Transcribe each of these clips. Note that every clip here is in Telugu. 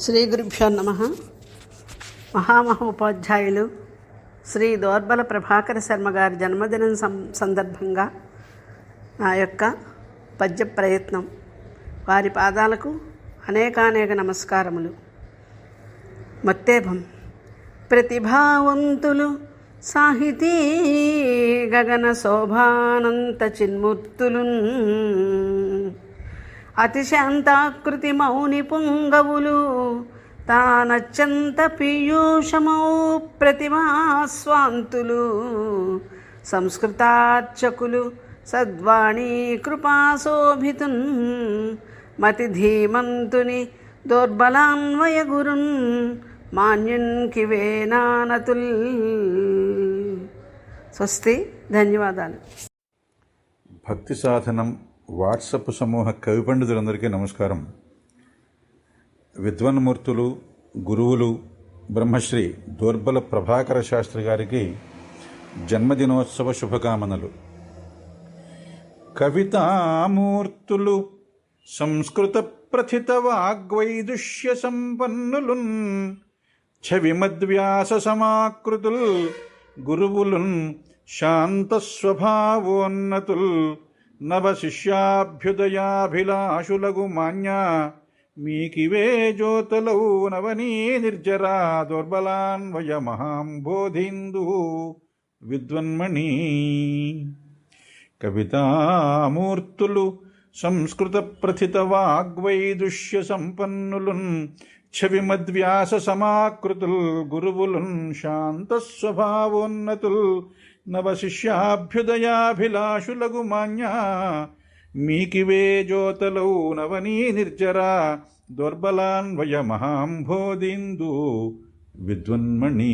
శ్రీ గురుభ్యో నమ. మహామహోపాధ్యాయులు శ్రీ దోర్బల ప్రభాకర శర్మ గారి జన్మదినం సందర్భంగా నా యొక్క పద్య ప్రయత్నం. వారి పాదాలకు అనేకానేక నమస్కారములు. మత్తేభం. ప్రతిభావంతులు సాహితీ గగన శోభానంత చిన్మూర్తులున్ అతిశాంతాకృతి మౌని పుంగవులు తానత్యంత పీయూషమౌ ప్రతిమాస్వాంతులు సంస్కృతార్చకులు సద్వాణీ కృపాశోభితున్ మతి ధీమంతుని దౌర్బలాన్వయ గురున్ మాన్యున్ కివేనానతుల్ స్వస్తి ధన్యవాదాలు. భక్తి సాధనం వాట్సప్ సమూహ కవి పండితులందరికీ నమస్కారం. విద్వన్మూర్తులు గురువులు బ్రహ్మశ్రీ దోర్బల ప్రభాకర శాస్త్రి గారికి జన్మదినోత్సవ శుభకామనలు. కవితామూర్తులు సంస్కృత ప్రథిత వాగ్వైదుష్య సంపన్నులున్ ఛవిమద్వ్యాస సమాకృతుల్ గురువులున్ శాంత స్వభావోన్నతుల్ నవశిష్యాభ్యుదయాభిలాషులగు మాన్యా మీకివే జ్యోతలౌ నవనీ నిర్జరా దౌర్బలాన్వయ మహాంబోధిందు విద్వన్మణి కవితామూర్తులు సంస్కృత ప్రథిత వాగ్వైదుష్య సంపన్నులున్ ఛవిమద్వ్యాస సమాకృతుల్ గురువులున్ శాంత స్వభావోన్నతుల్ నవ మాన్యా మీకివే జ్యోతలౌ నవనీ నిర్జరా దుర్బలాన్వయ మహాంభోదిందు విద్వన్మణి.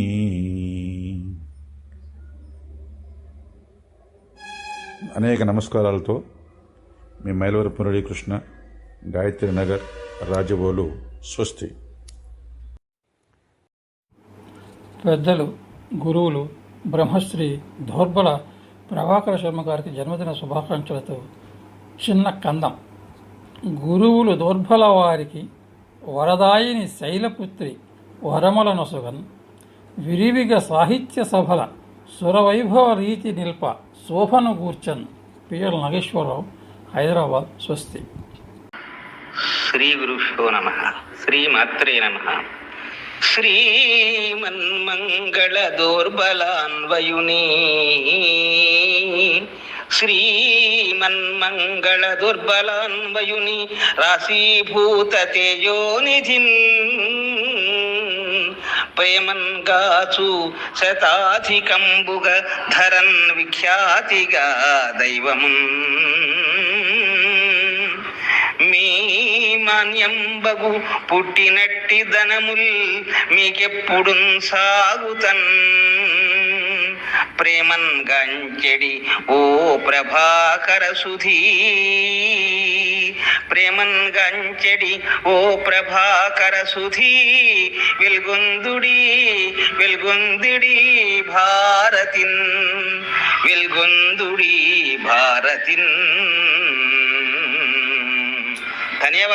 అనేక నమస్కారాలతో మీ మైలవర మురళీకృష్ణ గాయత్రి నగర్ రాజబోలు స్వస్తి. పెద్దలు గురువులు బ్రహ్మశ్రీ దోర్బల ప్రభాకర శర్మ గారికి జన్మదిన శుభాకాంక్షలతో చిన్న కందం. గురువులు దౌర్బల వారికి వరదాయిని శైలపుత్రి వరమలనొసగన్ విరివిగ సాహిత్య సభల సురవైభవ రీతి నిల్ప శోభను గూర్చన్ పిఎల్ నాగేశ్వరరావు హైదరాబాద్ స్వస్తి. శ్రీ గురుభ్యో నమ. శ్రీమాత్రే నమ. శ్రీమన్మంగళ దౌర్బలాన్వయుని శ్రీమన్మంగళ దుర్బలాన్వయుని రాశీభూత తేజోనిధిన్ ప్రేమన్ గాచు శతాధికంబుగ ధరన్ విఖ్యాతిగా దైవమున్. మీ మాన్యంబగు పుట్టినట్టి ధనముల్ మీకెప్పుడు సాగుతన్. ప్రేమన్ గంచెడి ఓ ప్రభాకర సుధీ. ప్రేమన్ గంచెడి ఓ ప్రభాకర సుధీ. వెల్గొందుడి వెల్గొందుడి భారతిన్. వెల్గొందుడి భారతిన్. ధన్యవాదాలు